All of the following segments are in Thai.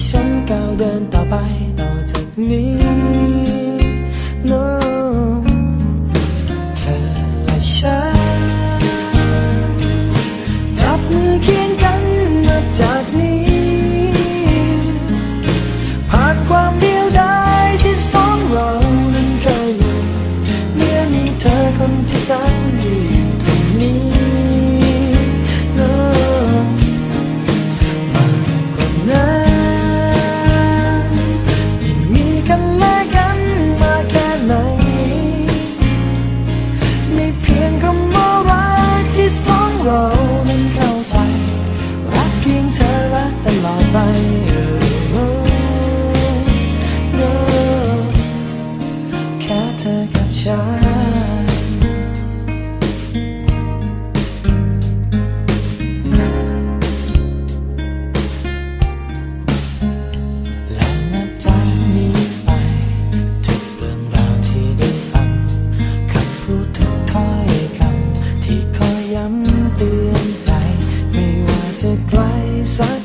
ที่ฉันก้าวเดินต่อไปต่อจากนี้ place I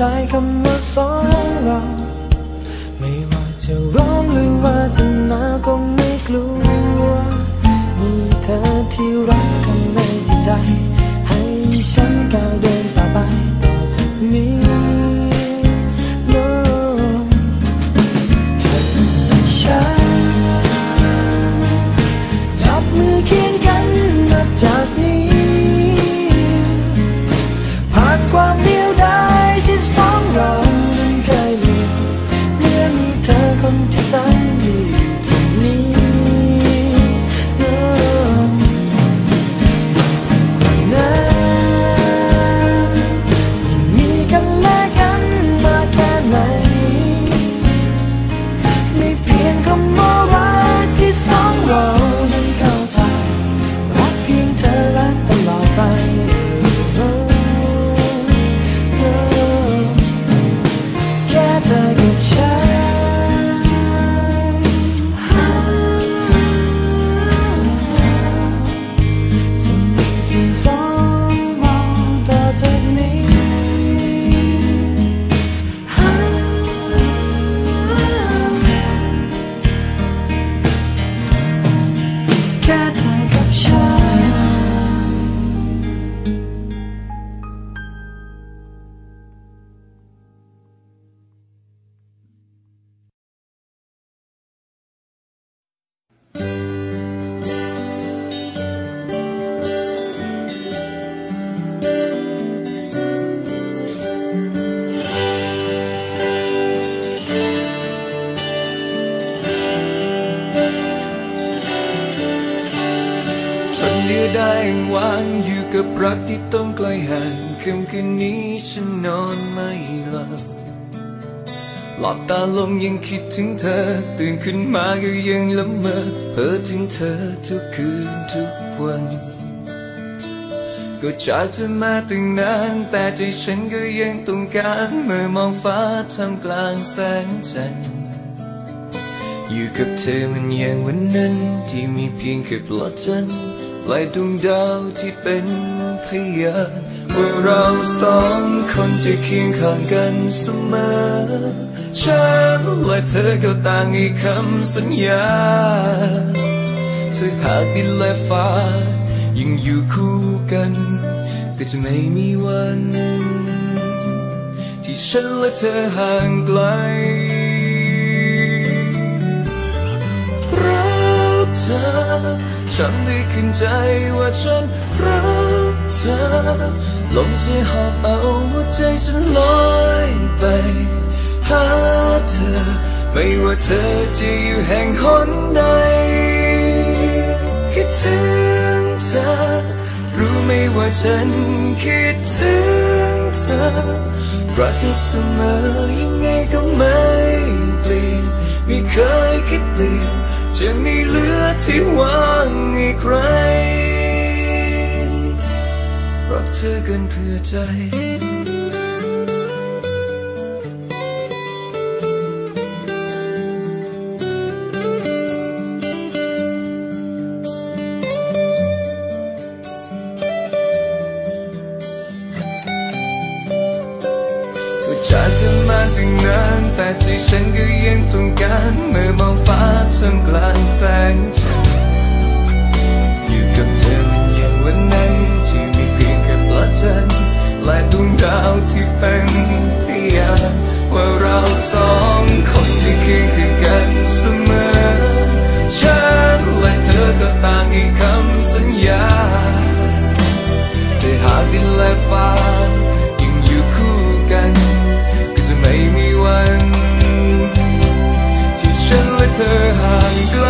จคำว่าสองเรา ไม่ว่าจะร้อนหรือว่าจะหนาวก็ไม่กลัว ที่รักกันในจิตใจ ให้ฉันก้าวเดิน งวางอยู่กับรักที่ต้องไกลห่างค่ำคืนนี้ฉันนอนไม่หลับหลับตาลงยังคิดถึงเธอ ตื่นขึ้นมาก็ยังละเมอเพ้อถึงเธอทุกคืนทุกวัน ก็จากเธอมาตั้งนานแต่ใจฉันก็ยังต้องการเมื่อมองฟ้าทำกลางแสงจันทร์ อยู่กับเธอมันอย่างวันนั้น ที่มีเพียงแค่ปลอดจันปลายดวงดาวที่เป็นพยานว่าเราสองคนจะเคียงข้างกันเสมอฉันและเธอก็ต่างให้คำสัญญา เธอหากดินและฟ้า ยังอยู่คู่กัน ก็จะไม่มีวัน ที่ฉันและเธอห่างไกล อ ฉันได้ขึ้นใจว่าฉันรักเธอ ลมใจหอบเอาหัวใจฉันลอยไป หาเธอ ไม่ว่าเธอจะอยู่แห่งหนใด คิดถึงเธอ รู้ไหมว่าฉันคิดถึงเธอ รักเธอเสมอยังไงก็ไม่เปลี่ยน ไม่เคยคิดเปลี่ยน จะไมีเหลือที่ว่างให้ใคร รักเธอเกินเพื่อใจก็จากเธอมาตั้งนานแต่ใจฉันก็ยังต้องการเมื่อมองฟ้าท่ามกลาง หากดินและฟ้ายังอยู่คู่กัน ก็จะไม่มีวัน ที่ฉันและเธอห่างไกล